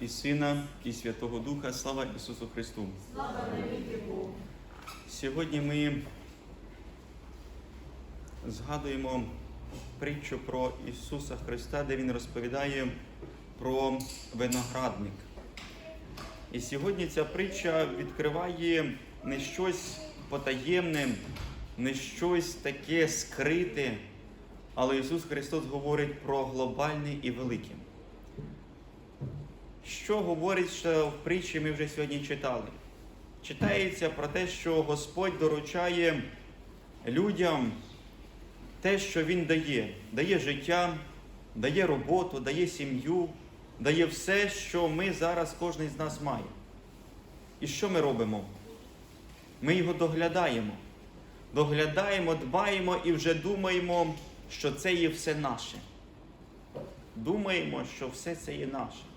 і Сина, і Святого Духа. Слава Ісусу Христу! Слава Богу. Сьогодні ми згадуємо притчу про Ісуса Христа, де Він розповідає про виноградник. І сьогодні ця притча відкриває не щось потаємне, не щось таке скрите, але Ісус Христос говорить про глобальне і велике. Що говорить, в притчі ми вже сьогодні читали? Читається про те, що Господь доручає людям те, що Він дає, дає життя, дає роботу, дає сім'ю, дає все, що ми зараз кожен з нас має. І що ми робимо? Ми його доглядаємо. Доглядаємо, дбаємо і вже думаємо, що це є все наше. Думаємо, що все це є наше.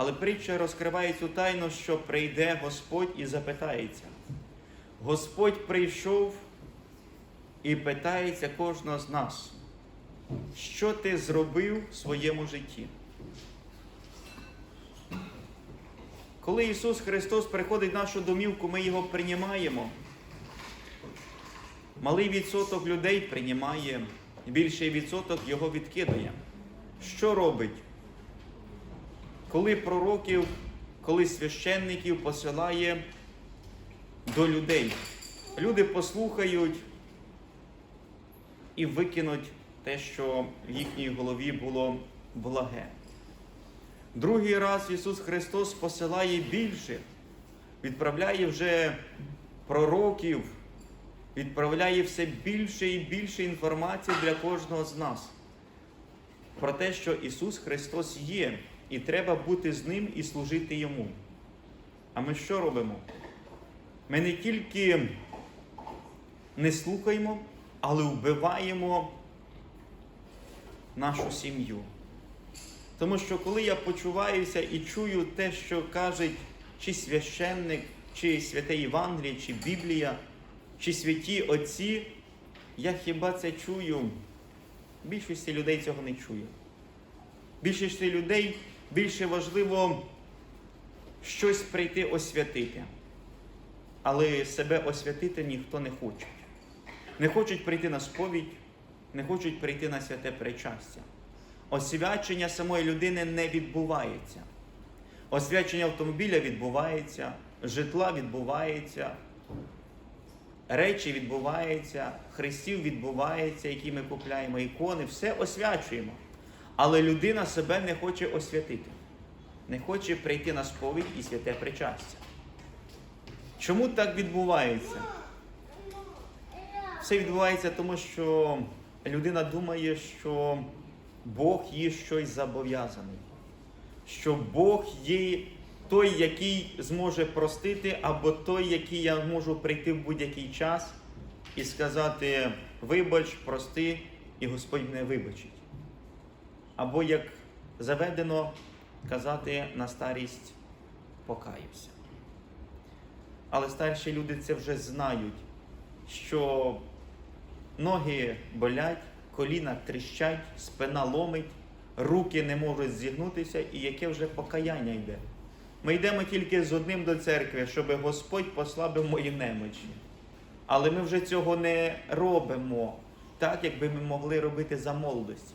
Але притча розкриває цю тайну, що прийде Господь і запитається. Господь прийшов і питається кожного з нас, що ти зробив в своєму житті. Коли Ісус Христос приходить в нашу домівку, ми Його приймаємо. Малий відсоток людей приймає, більший відсоток його відкидає. Що робить? Коли пророків, коли священників посилає до людей, люди послухають і викинуть те, що в їхній голові було благе. Другий раз Ісус Христос посилає більше, відправляє вже пророків, відправляє все більше і більше інформації для кожного з нас про те, що Ісус Христос є, і треба бути з Ним і служити Йому. А ми що робимо? Ми не тільки не слухаємо, але вбиваємо нашу сім'ю. Тому що коли я почуваюся і чую те, що каже чи священник, чи святе Євангеліє, чи Біблія, чи святі Отці, я хіба це чую? Більшості людей цього не чую. Більшості людей більше важливо щось прийти освятити. Але себе освятити ніхто не хоче. Не хочуть прийти на сповідь, не хочуть прийти на святе причастя. Освячення самої людини не відбувається. Освячення автомобіля відбувається, житла відбувається, речі відбуваються, хрестів відбувається, які ми купляємо, ікони, все освячуємо. Але людина себе не хоче освятити, не хоче прийти на сповідь і святе причастя. Чому так відбувається? Все відбувається тому, що людина думає, що Бог їй щось зобов'язаний, що Бог є той, який зможе простити, або той, який я можу прийти в будь-який час і сказати: вибач, прости, і Господь мене вибачить. Або як заведено казати на старість покаюся. Але старші люди це вже знають, що ноги болять, коліна тріщать, спина ломить, руки не можуть зігнутися, і яке вже покаяння йде. Ми йдемо тільки з одним до церкви, щоб Господь послабив мої немочі. Але ми вже цього не робимо так, як би ми могли робити за молодості.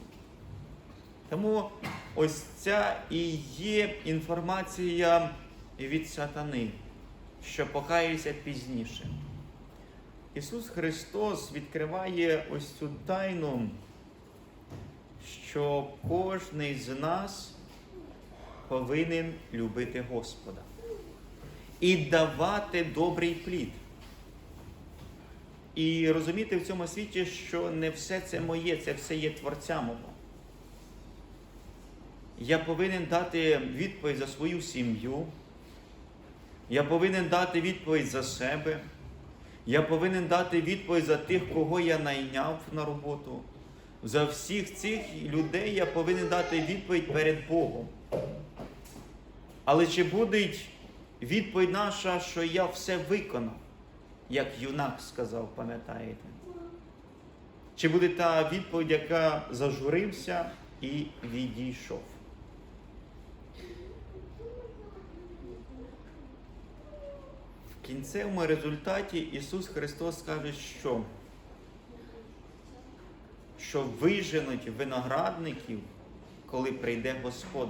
Тому ось ця і є інформація від сатани, що покаюся пізніше. Ісус Христос відкриває ось цю тайну, що кожний з нас повинен любити Господа і давати добрий плід. І розуміти в цьому світі, що не все це моє, це все є Творця мого. Я повинен дати відповідь за свою сім'ю. Я повинен дати відповідь за себе. Я повинен дати відповідь за тих, кого я найняв на роботу. За всіх цих людей я повинен дати відповідь перед Богом. Але чи буде відповідь наша, що я все виконав, як юнак сказав, пам'ятаєте? Чи буде та відповідь, яка зажурився і відійшов? Кінцевому результаті Ісус Христос каже, що, що виженуть виноградників, коли прийде Господь.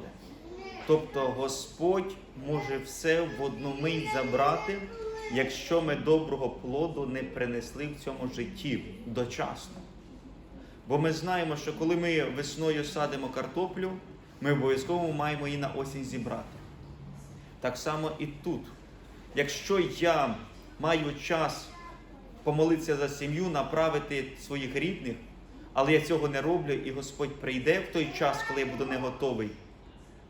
Тобто Господь може все в одну мить забрати, якщо ми доброго плоду не принесли в цьому житті дочасно. Бо ми знаємо, що коли ми весною садимо картоплю, ми обов'язково маємо її на осінь зібрати. Так само і тут. Якщо я маю час помолитися за сім'ю, направити своїх рідних, але я цього не роблю, і Господь прийде в той час, коли я буду не готовий,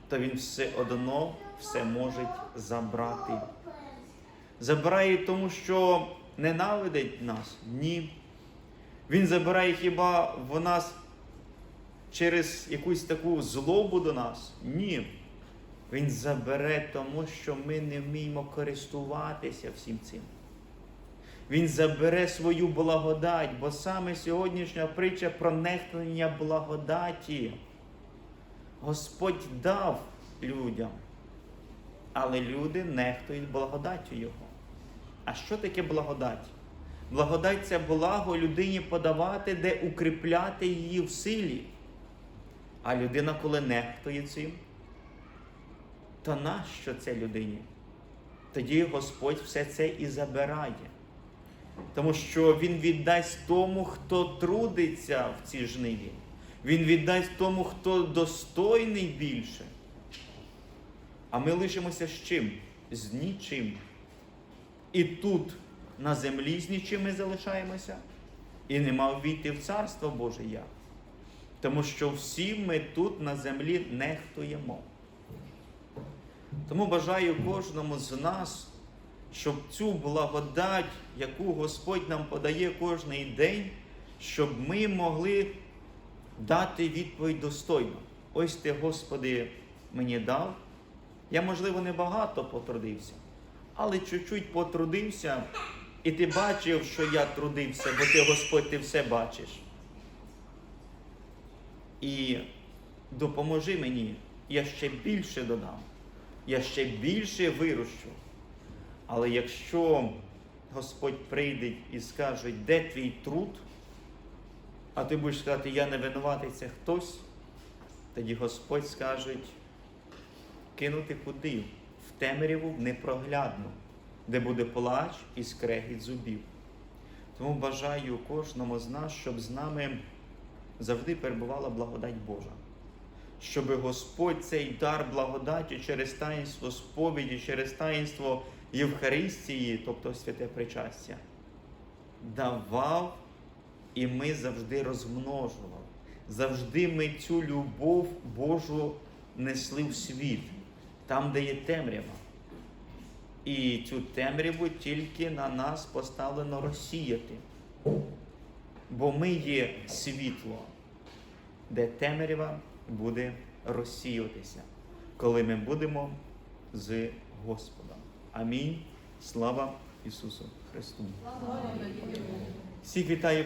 то Він все одно все може забрати. Забирає тому, що ненавидить нас? Ні. Він забирає хіба в нас через якусь таку злобу до нас? Ні. Він забере тому, що ми не вміємо користуватися всім цим. Він забере свою благодать, бо саме сьогоднішня притча про нехтування благодаті. Господь дав людям, але люди нехтують благодаттю Його. А що таке благодать? Благодать це благо людині подавати, де укріпляти її в силі. А людина, коли нехтує цим, то нащо це людині? Тоді Господь все це і забирає. Тому що Він віддасть тому, хто трудиться в цій жниві. Він віддасть тому, хто достойний більше. А ми лишимося з чим? З нічим. І тут на землі з нічим ми залишаємося, і нема ввійти в Царство Боже як. Тому що всі ми тут на землі нехтуємо. Тому бажаю кожному з нас, щоб цю благодать, яку Господь нам подає кожний день, щоб ми могли дати відповідь достойно. Ось ти, Господи, мені дав. Я, можливо, не багато потрудився, але чуть-чуть потрудився, і ти бачив, що я трудився, бо ти, Господь, ти все бачиш. І допоможи мені, я ще більше додам, я ще більше вирощу. Але якщо Господь прийде і скаже, де твій труд, а ти будеш сказати, я не винуватий, це хтось, тоді Господь скаже, кинути куди? В темряву непроглядну, де буде плач і скрегіт зубів. Тому бажаю кожному з нас, щоб з нами завжди перебувала благодать Божа. Щоб Господь цей дар благодаті через таїнство сповіді, через таїнство Євхаристії, тобто святе причастя, давав і ми завжди розмножували. Завжди ми цю любов Божу несли в світ, там, де є темрява. І цю темряву тільки на нас поставлено розсіяти. Бо ми є світло, де темрява буде розсіюватися, коли ми будемо з Господом. Амінь. Слава Ісусу Христу! Всіх вітаю.